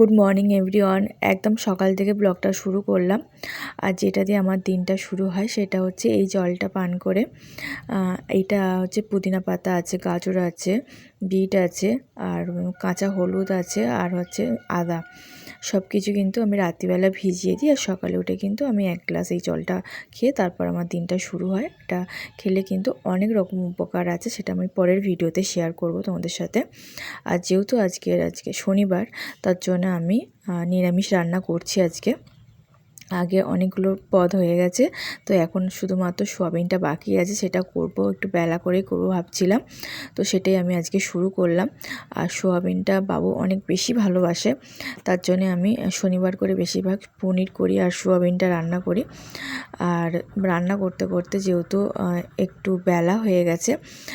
Good morning everyone একদম সকাল থেকে ব্লগটা শুরু করলাম। আর যেটা দিয়ে আমার দিনটা শুরু হয়, সেটা হচ্ছে এই জলটা পান করে। এইটা হচ্ছে পুদিনা পাতা আছে, গাজর আছে, বিট আছে, আর কাঁচা হলুদ আছে, আর হচ্ছে আদা। সব কিছু কিন্তু আমি রাত্রিবেলা ভিজিয়ে দিই আর সকালে উঠে কিন্তু আমি এক গ্লাস এই জলটা খেয়ে তারপর আমার দিনটা শুরু হয়। এটা খেলে কিন্তু অনেক রকম উপকার আছে সেটা আমি পরের ভিডিওতে শেয়ার করব তোমাদের সাথে। আর যেহেতু আজকের আজকে শনিবার, তার জন্য আমি নিরামিষ রান্না করছি আজকে। আগে অনেকগুলো পদ হয়ে গেছে। তো এখন শুধুমাত্র সোয়াবিনটা বাকি আছে, সেটা করব, একটু বেলা করে করব ভাবছিলাম। তো সেটাই আমি আজকে শুরু করলাম। আর সোয়াবিনটা বাবু অনেক বেশি ভালোবাসে, তার জন্য আমি শনিবার করে বেশিরভাগ পনির করি আর সোয়াবিনটা রান্না করি। আর রান্না করতে করতে যেহেতু একটু বেলা হয়ে গেছে,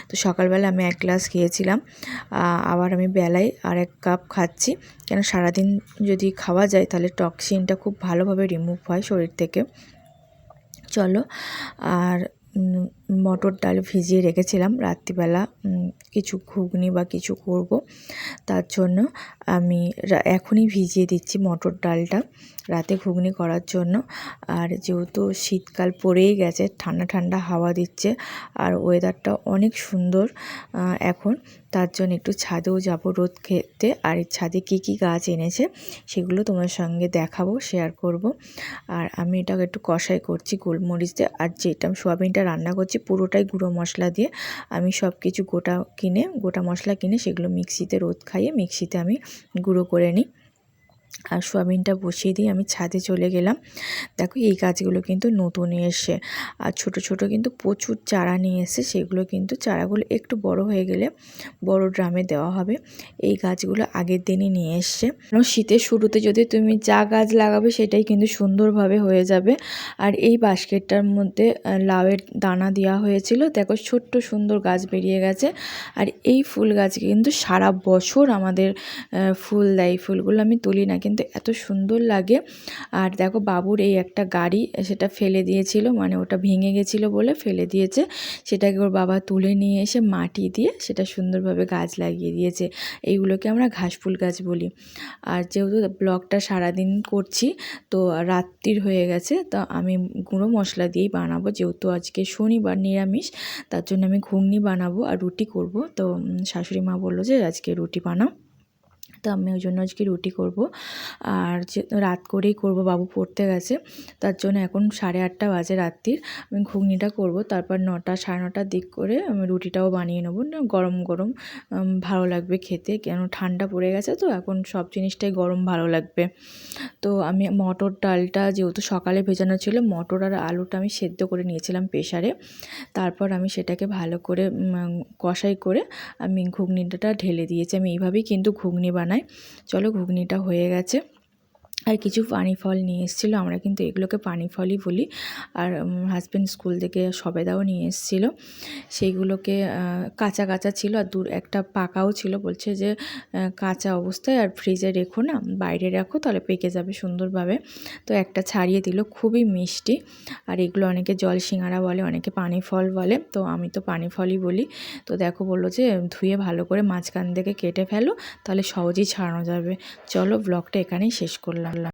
তো সকালবেলা আমি এক গ্লাস খেয়েছিলাম। আবার আমি বেলায় আর এক কাপ খাচ্ছি। কেন সারাদিন যদি খাওয়া যায়, তাহলে টক্সিনটা খুব ভালোভাবে রিমুভ হয় শরীর থেকে। চলো আর মটর ডাল ভিজিয়ে রেখেছিলাম রাত্রিবেলা কিছু ঘুগনি বা কিছু করব। তার জন্য আমি এখনই ভিজিয়ে দিচ্ছি মটর ডালটা রাতে ঘুগনি করার জন্য। আর যেহেতু শীতকাল পড়েই গেছে, ঠান্ডা ঠান্ডা হাওয়া দিচ্ছে আর ওয়েদারটা অনেক সুন্দর এখন তার জন্য একটু ছাদেও যাব রোদ খেতে। আর ছাদে কী কী গাছ এনেছে সেগুলো তোমার সঙ্গে দেখাবো শেয়ার করব। আর আমি এটাকে একটু কষাই করছি গোলমরিচ। দিয়ে আর যেটা সোয়াবিনটা রান্না করছি পুরোটাই গুঁড়ো মশলা দিয়ে আমি সব কিছু গোটা কিনে, গোটা মশলা কিনে সেগুলো মিক্সিতে রোদ খাইয়ে মিক্সিতে আমি গুঁড়ো করে নিই। আর সোয়াবিনটা বসিয়ে দিয়ে আমি ছাদে চলে গেলাম। দেখো এই গাছগুলো কিন্তু নতুন এসে আর ছোট ছোট কিন্তু প্রচুর চারা নিয়ে এসে সেগুলো কিন্তু চারাগুলো একটু বড় হয়ে গেলে বড় ড্রামে দেওয়া হবে। এই গাছগুলো আগের দিনই নিয়ে এসছে। শীতের শুরুতে যদি তুমি যা গাছ লাগাবে সেটাই কিন্তু সুন্দরভাবে হয়ে যাবে। আর এই বাস্কেটটার মধ্যে লাউয়ের দানা দেওয়া হয়েছিল। দেখো ছোট্ট সুন্দর গাছ বেরিয়ে গেছে। আর এই ফুল গাছ কিন্তু সারা বছর আমাদের ফুল, দেয় ফুলগুলো আমি তুলি না। কিন্তু এত সুন্দর লাগে। আর দেখো বাবুর এই একটা গাড়ি, সেটা ফেলে দিয়েছিল মানে ওটা ভেঙে গেছিল বলে ফেলে দিয়েছে। সেটাকে ওর বাবা তুলে নিয়ে এসে মাটি দিয়ে সেটা সুন্দরভাবে গাছ লাগিয়ে দিয়েছে। এইগুলোকে আমরা ঘাস ফুল গাছ বলি। আর যেহেতু ব্লগটা সারাদিন করছি, তো রাত্রির হয়ে গেছে, তো আমি গুঁড়ো মশলা দিয়েই বানাবো। যেহেতু আজকে শনিবার নিরামিষ, তার জন্য আমি ঘুগনি বানাবো আর রুটি করব। তো শাশুড়ি মা বলল যে আজকে রুটি বানাও। তো আমি ওই জন্য আজকে রুটি করব। আর রাত করেই করব, বাবু পড়তে গেছে। তার জন্য এখন সাড়ে আটটা বাজে রাত্রির। আমি ঘুগনিটা করব, তারপর নটা, সাড়ে নটার দিক করে আমি রুটিটাও বানিয়ে নেব। গরম গরম ভালো লাগবে খেতে। কেন, ঠান্ডা পড়ে গেছে তো, এখন সব জিনিসটাই গরম ভালো লাগবে। তো আমি মটর ডালটা যেহেতু সকালে ভেজানো ছিল, মটর আর আলুটা আমি সেদ্ধ করে নিয়েছিলাম প্রেশারে তারপর আমি সেটাকে ভালো করে কষাই করে আমি ঘুগনিটা ঢেলে দিয়েছি। আমি এইভাবেই কিন্তু ঘুগনি বানাই। চলো ঘুগনিটা হয়ে গেছে। আর কিছু পানি ফল নিয়ে এসেছিল, আমরা কিন্তু এগুলোকে পানি ফলই বলি। আর হাজব্যান্ড স্কুল থেকে সবেদাও নিয়ে এসেছিল। সেইগুলোকে কাঁচা কাঁচা ছিল আর দূর একটা পাকাও ছিল। বলছে যে কাঁচা অবস্থায় আর ফ্রিজে রেখো না, বাইরে রাখো, তাহলে পেকে যাবে সুন্দরভাবে। তো একটা ছাড়িয়ে দিল, খুবই মিষ্টি। আর এগুলো অনেকে জল সিঙ্গারা বলে, অনেকে পানি ফল বলে, তো আমি তো পানি ফলই বলি। তো দেখো বলল যে, ধুয়ে ভালো করে মাঝখান থেকে কেটে ফেলো, তাহলে সহজেই ছাড়ানো যাবে। চলো ব্লগটা এখানেই শেষ করলাম।